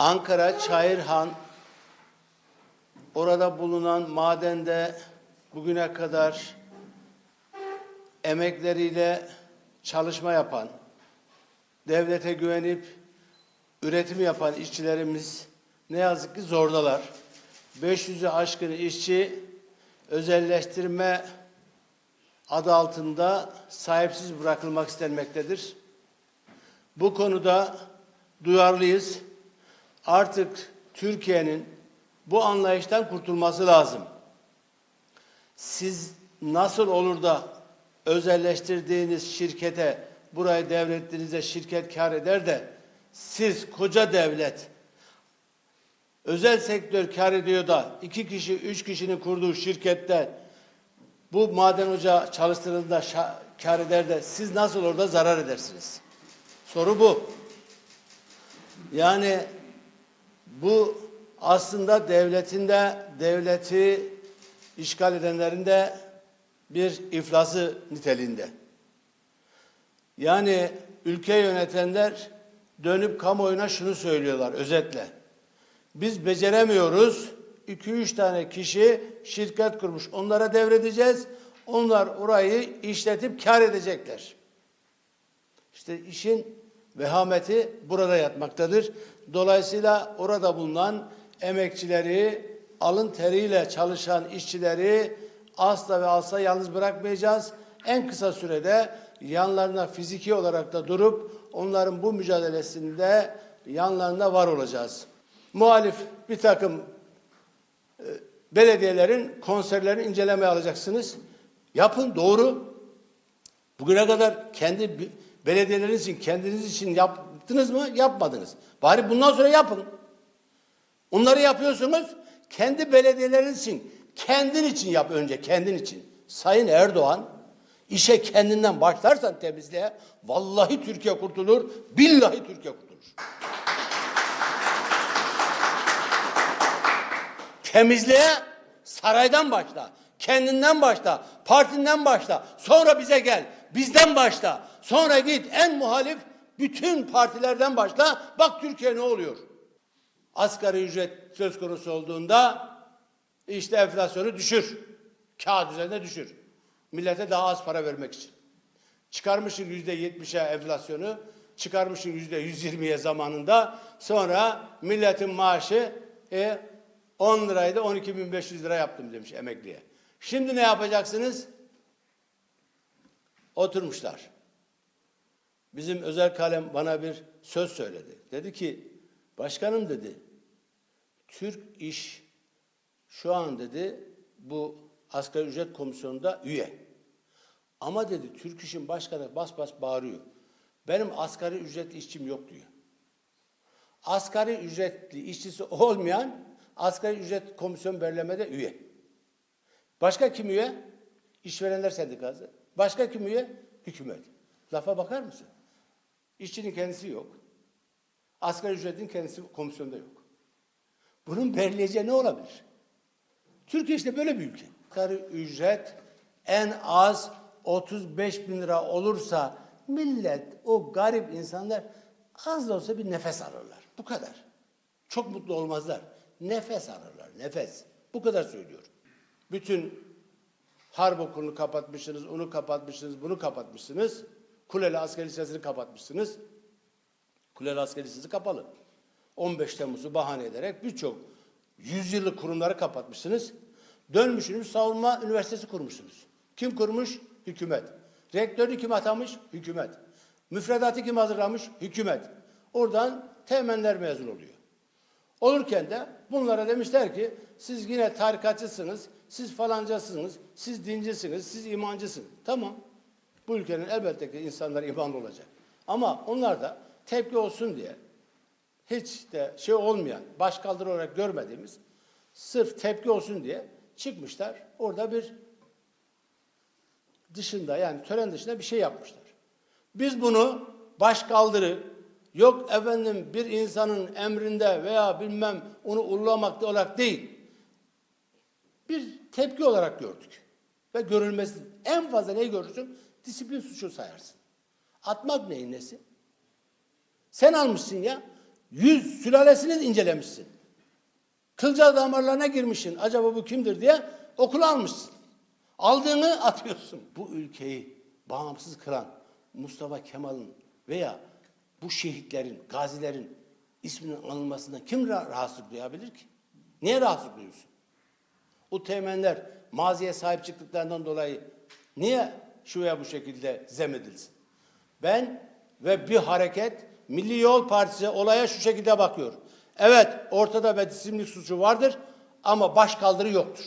Ankara Çayırhan orada bulunan madende bugüne kadar emekleriyle çalışma yapan, devlete güvenip üretim yapan işçilerimiz ne yazık ki zordalar. 500'ü aşkın işçi özelleştirme adı altında sahipsiz bırakılmak istenmektedir. Bu konuda duyarlıyız. Artık Türkiye'nin bu anlayıştan kurtulması lazım. Siz nasıl olur da özelleştirdiğiniz şirkete burayı devrettiğinizde şirket kar eder de siz koca devlet özel sektör kar ediyor da iki kişi, üç kişinin kurduğu şirkette bu maden ocağı çalıştırıldığında şa- kar eder de siz nasıl orada zarar edersiniz? Soru bu. Yani bu aslında devletin de devleti işgal edenlerin de bir iflası niteliğinde. Yani ülke yönetenler dönüp kamuoyuna şunu söylüyorlar özetle. Biz beceremiyoruz. 2-3 tane kişi şirket kurmuş. Onlara devredeceğiz. Onlar orayı işletip kar edecekler. İşte işin vehameti burada yatmaktadır. Dolayısıyla orada bulunan emekçileri, alın teriyle çalışan işçileri asla ve asla yalnız bırakmayacağız. En kısa sürede yanlarına fiziki olarak da durup onların bu mücadelesinde yanlarında var olacağız. Muhalif bir takım e, belediyelerin konserlerini incelemeye alacaksınız. Yapın doğru. Bugüne kadar kendi belediyeleriniz için, kendiniz için yaptınız mı? Yapmadınız. Bari bundan sonra yapın. Onları yapıyorsunuz. Kendi belediyeleriniz için, kendin için yap önce, kendin için. Sayın Erdoğan, işe kendinden başlarsan temizliğe, vallahi Türkiye kurtulur, billahi Türkiye kurtulur. Temizliğe saraydan başla, kendinden başla, partinden başla, sonra bize gel, bizden başla, sonra git en muhalif bütün partilerden başla, bak Türkiye ne oluyor? Asgari ücret söz konusu olduğunda işte enflasyonu düşür, kağıt üzerinde düşür. Millete daha az para vermek için. Çıkarmışsın yüzde yetmişe enflasyonu, çıkarmışsın yüzde yüz yirmiye zamanında. Sonra milletin maaşı e, 10 liraydı 12.500 lira yaptım demiş emekliye. Şimdi ne yapacaksınız? Oturmuşlar. Bizim özel kalem bana bir söz söyledi. Dedi ki, başkanım dedi, Türk İş şu an dedi bu asgari ücret komisyonunda üye. Ama dedi Türk İş'in başkanı bas bas bağırıyor. Benim asgari ücretli işçim yok diyor. Asgari ücretli işçisi olmayan asgari ücret komisyon belirlemede üye. Başka kim üye? İşverenler Sendikası. Başka kim üye? Hükümet. Lafa bakar mısın? İşçinin kendisi yok. Asgari ücretin kendisi komisyonda yok. Bunun belirleyeceği ne olabilir? Türkiye işte böyle bir ülke. Asgari ücret en az 35 bin lira olursa millet, o garip insanlar az da olsa bir nefes alırlar. Bu kadar. Çok mutlu olmazlar. Nefes alırlar, nefes. Bu kadar söylüyorum. Bütün harp okulunu kapatmışsınız, onu kapatmışsınız, bunu kapatmışsınız. Kuleli Askeri Lisesi'ni kapatmışsınız. Kuleli Askeri Lisesi kapalı. 15 Temmuz'u bahane ederek birçok yüzyıllık kurumları kapatmışsınız. Dönmüşsünüz savunma üniversitesi kurmuşsunuz. Kim kurmuş? Hükümet. Rektörü kim atamış? Hükümet. Müfredatı kim hazırlamış? Hükümet. Oradan temenler mezun oluyor. Olurken de bunlara demişler ki siz yine tarikatçısınız, siz falancasınız, siz dincisiniz, siz imancısınız. Tamam. Bu ülkenin elbette ki insanlar imanlı olacak. Ama onlar da tepki olsun diye hiç de şey olmayan, başkaldırı olarak görmediğimiz sırf tepki olsun diye çıkmışlar. Orada bir dışında yani tören dışında bir şey yapmışlar. Biz bunu başkaldırı yok efendim bir insanın emrinde veya bilmem onu ullamakta olarak değil. Bir tepki olarak gördük. Ve görülmesi en fazla neyi görürsün? Disiplin suçu sayarsın. Atmak neyin nesi? Sen almışsın ya. yüz sülalesini incelemişsin. Kılcal damarlarına girmişsin. Acaba bu kimdir diye okula almışsın. Aldığını atıyorsun. Bu ülkeyi bağımsız kılan Mustafa Kemal'in veya bu şehitlerin, gazilerin isminin anılmasından kim ra- rahatsızlık duyabilir ki? Niye rahatsızlık duyuyorsun? O teğmenler maziye sahip çıktıklarından dolayı niye şu veya bu şekilde zemedilsin? Ben ve bir hareket Milli Yol Partisi olaya şu şekilde bakıyor. Evet ortada ve cisimlik suçu vardır ama baş kaldırı yoktur.